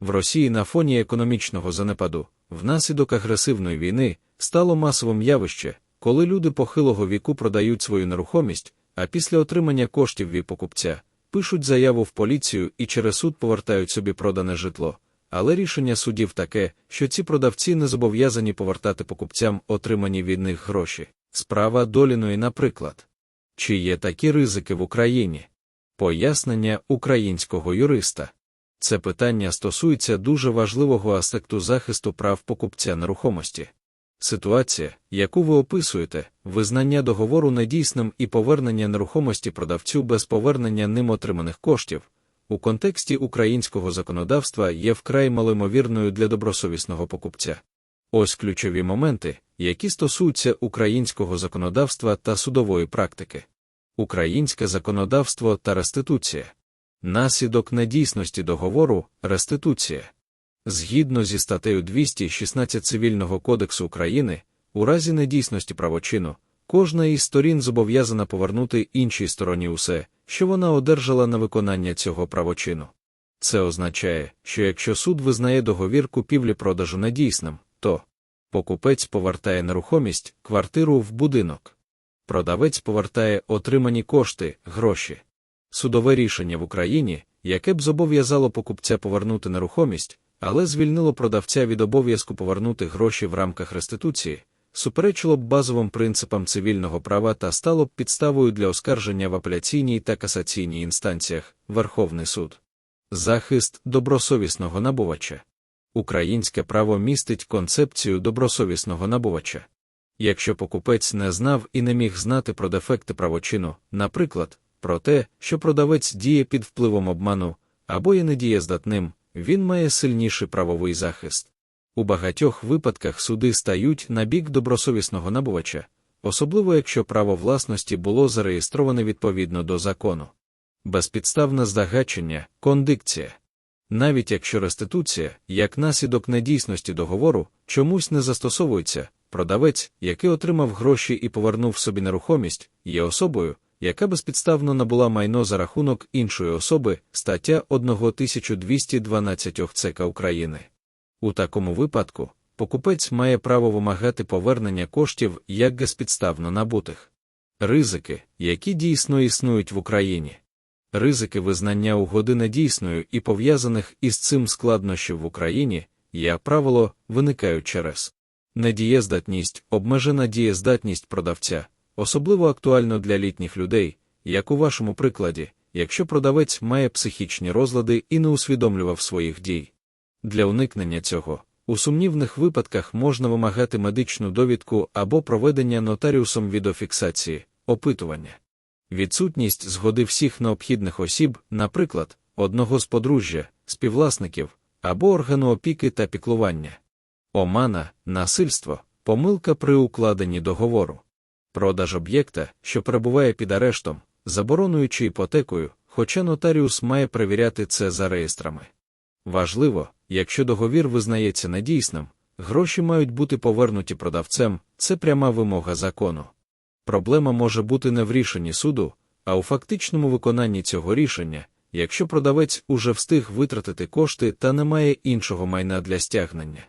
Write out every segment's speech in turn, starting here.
В Росії на фоні економічного занепаду, внаслідок агресивної війни, стало масовим явище, коли люди похилого віку продають свою нерухомість, а після отримання коштів від покупця пишуть заяву в поліцію і через суд повертають собі продане житло. Але рішення судів таке, що ці продавці не зобов'язані повертати покупцям отримані від них гроші. Справа Доліної, наприклад. Чи є такі ризики в Україні? Пояснення українського юриста. Це питання стосується дуже важливого аспекту захисту прав покупця нерухомості. Ситуація, яку ви описуєте, визнання договору недійсним і повернення нерухомості продавцю без повернення ним отриманих коштів, у контексті українського законодавства є вкрай малоймовірною для добросовісного покупця. Ось ключові моменти, які стосуються українського законодавства та судової практики. Українське законодавство та реституція. Наслідок недійсності договору реституція. Згідно зі статтею 216 Цивільного кодексу України, у разі недійсності правочину, кожна із сторін зобов'язана повернути іншій стороні усе, що вона одержала на виконання цього правочину. Це означає, що якщо суд визнає договір купівлі-продажу недійсним, то покупець повертає нерухомість, квартиру в будинок, продавець повертає отримані кошти, гроші. Судове рішення в Україні, яке б зобов'язало покупця повернути нерухомість, але звільнило продавця від обов'язку повернути гроші в рамках реституції, суперечило б базовим принципам цивільного права та стало б підставою для оскарження в апеляційній та касаційній інстанціях Верховний суд. Захист добросовісного набувача. Українське право містить концепцію добросовісного набувача. Якщо покупець не знав і не міг знати про дефекти правочину, наприклад, про те, що продавець діє під впливом обману або є недієздатним, він має сильніший правовий захист. У багатьох випадках суди стають на бік добросовісного набувача, особливо якщо право власності було зареєстроване відповідно до закону. Безпідставне здагачення, кондикція. Навіть якщо реституція, як наслідок недійсності договору, чомусь не застосовується, продавець, який отримав гроші і повернув собі нерухомість, є особою, яка безпідставно набула майно за рахунок іншої особи, стаття 1212 ЦК України. У такому випадку покупець має право вимагати повернення коштів як безпідставно набутих. Ризики, які дійсно існують в Україні. Ризики визнання угоди недійсною і пов'язаних із цим складнощів в Україні, як правило, виникають через недієздатність, обмежена дієздатність продавця, особливо актуально для літніх людей, як у вашому прикладі, якщо продавець має психічні розлади і не усвідомлював своїх дій. Для уникнення цього у сумнівних випадках можна вимагати медичну довідку або проведення нотаріусом відеофіксації, опитування. Відсутність згоди всіх необхідних осіб, наприклад, одного з подружжя, співвласників або органу опіки та піклування, омана, насильство, помилка при укладенні договору, продаж об'єкта, що перебуває під арештом, забороною чи іпотекою, хоча нотаріус має перевіряти це за реєстрами. Важливо, якщо договір визнається недійсним, гроші мають бути повернуті продавцем, це пряма вимога закону. Проблема може бути не в рішенні суду, а у фактичному виконанні цього рішення, якщо продавець уже встиг витратити кошти та не має іншого майна для стягнення.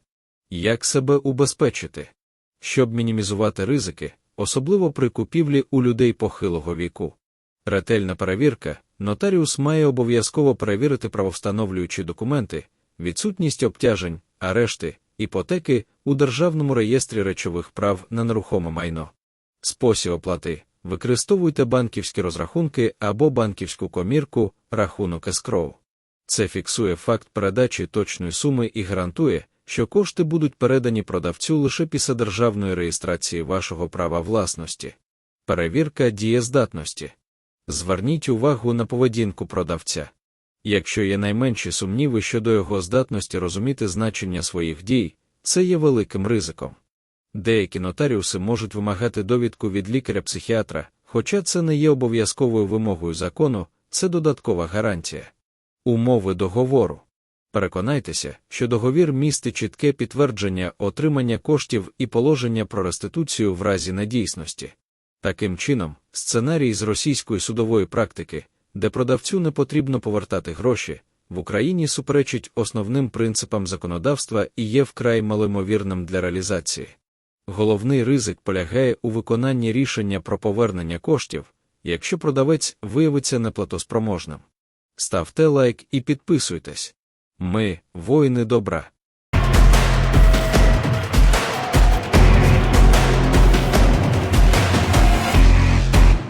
Як себе убезпечити? Щоб мінімізувати ризики, особливо при купівлі у людей похилого віку. Ретельна перевірка, нотаріус має обов'язково перевірити правовстановлюючі документи, відсутність обтяжень, арешти, іпотеки у Державному реєстрі речових прав на нерухоме майно. Спосіб оплати використовуйте банківські розрахунки або банківську комірку, рахунок ескроу. Це фіксує факт передачі точної суми і гарантує, що кошти будуть передані продавцю лише після державної реєстрації вашого права власності. Перевірка дієздатності. Зверніть увагу на поведінку продавця. Якщо є найменші сумніви щодо його здатності розуміти значення своїх дій, це є великим ризиком. Деякі нотаріуси можуть вимагати довідку від лікаря-психіатра, хоча це не є обов'язковою вимогою закону, це додаткова гарантія. Умови договору. Переконайтеся, що договір містить чітке підтвердження отримання коштів і положення про реституцію в разі недійсності. Таким чином, сценарій з російської судової практики, де продавцю не потрібно повертати гроші, в Україні суперечить основним принципам законодавства і є вкрай малоймовірним для реалізації. Головний ризик полягає у виконанні рішення про повернення коштів, якщо продавець виявиться неплатоспроможним. Ставте лайк і підписуйтесь. Ми воїни добра.